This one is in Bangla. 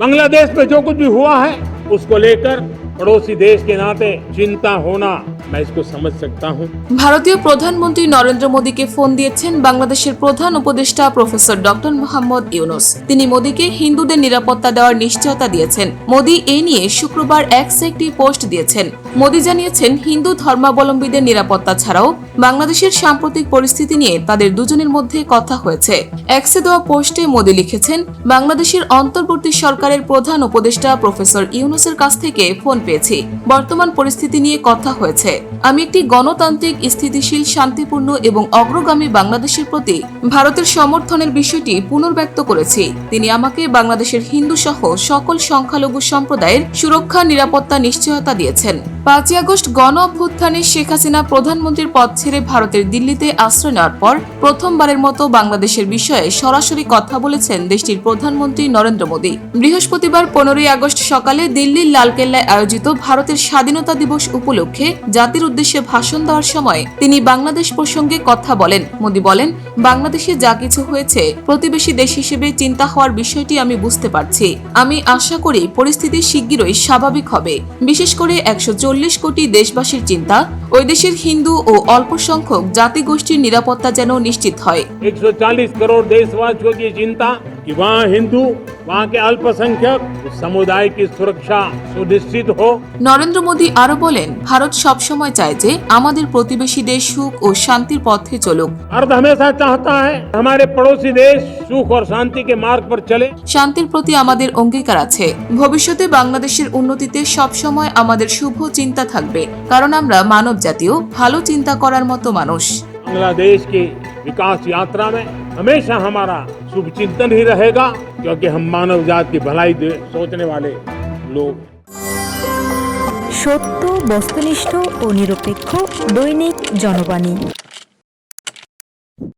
बांग्लादेश में जो कुछ भी हुआ है, उसको लेकर पड़ोसी देश के नाते चिंता होना। मैं इसको समझ सकता हूँ ভারতীয় প্রধানমন্ত্রী নরেন্দ্র মোদীকে ফোন দিয়েছেন বাংলাদেশের প্রধান উপদেষ্টা প্রফেসর ডক্টর মোহাম্মদ ইউনুস তিনি মোদীকে হিন্দুদের নিরাপত্তা দেওয়ার নিশ্চয়তা দিয়েছেন মোদী এ নিয়ে শুক্রবার এক্স একটি পোস্ট দিয়েছেন মোদী জানিয়েছেন হিন্দু ধর্মাবলম্বীদের নিরাপত্তা ছাড়াও বাংলাদেশের সাম্প্রতিক পরিস্থিতি নিয়ে তাদের দুজনের মধ্যে কথা হয়েছে এক্সে দেওয়া পোস্টে মোদী লিখেছেন বাংলাদেশের অন্তর্বর্তী সরকারের প্রধান উপদেষ্টা প্রফেসর ইউনুসের কাছ থেকে ফোন পেয়েছি বর্তমান পরিস্থিতি নিয়ে কথা হয়েছে আমি একটি গণতান্ত্রিক, স্থিতিশীল, শান্তিপূর্ণ এবং অগ্রগামী বাংলাদেশের প্রতি ভারতের সমর্থনের বিষয়টি পুনর্ব্যক্ত করেছি। তিনি আমাকে বাংলাদেশের হিন্দু সহ সকল সংখ্যালঘু সম্প্রদায়ের সুরক্ষা, নিরাপত্তা, নিশ্চয়তা দিয়েছেন। পাঁচই আগস্ট গণ অভ্যুত্থানে শেখ হাসিনা প্রধানমন্ত্রীর পদ ছেড়ে ভারতের দিল্লিতে আশ্রয় নেওয়ার পর প্রথমবারের মতো বাংলাদেশের বিষয়ে সরাসরি কথা বলেছেন দেশটির প্রধানমন্ত্রী নরেন্দ্র মোদী। বৃহস্পতিবার পনেরোই আগস্ট সকালে দিল্লির লালকেল্লায় আয়োজিত ভারতের স্বাধীনতা দিবস উপলক্ষে জাতির উদ্দেশ্যে ভাষণ দেওয়ার সময় তিনি বাংলাদেশ প্রসঙ্গে কথা বলেন। মোদী বলেন, বাংলাদেশে যা কিছু হয়েছে, প্রতিবেশী দেশ হিসেবে চিন্তা হওয়ার বিষয়টি আমি বুঝতে পারছি। আমি আশা করি পরিস্থিতি শিগগিরই স্বাভাবিক হবে। বিশেষ করে একশো চল্লিশ কোটি দেশবাসীর চিন্তা, ওই দেশের হিন্দু ও অল্প সংখ্যক জাতিগোষ্ঠীর নিরাপত্তা যেন নিশ্চিত হয়। একশো চল্লিশ করোড় দেশবাসীর চিন্তা হিন্দু? वहाँ हिंदू वहाँ के अल्पसंख्यक उस समुदाय की सुरक्षा सुनिश्चित हो নরেন্দ্র মোদী আরো বলেন ভারত সবসময় চায় যে আমাদের প্রতিবেশী দেশ সুখ ও শান্তির পথে চলুক भारत हमेशा चाहता है हमारे पड़ोसी देश सुख और शांति के मार्ग पर चले শান্তির প্রতি আমাদের অঙ্গীকার আছে ভবিষ্যতে বাংলাদেশের উন্নতিতে সবসময় আমাদের শুভ চিন্তা থাকবে কারণ আমরা মানব জাতীয় ভালো চিন্তা করার মতো মানুষ बांग्लादेश की विकास यात्रा में हमेशा हमारा शुभ चिंतन ही रहेगा क्योंकि हम मानव जात की भलाई दे- सोचने वाले लोग हैं। সত্য বস্তুনিষ্ঠ ও নিরপেক্ষ দৈনিক জনবাণী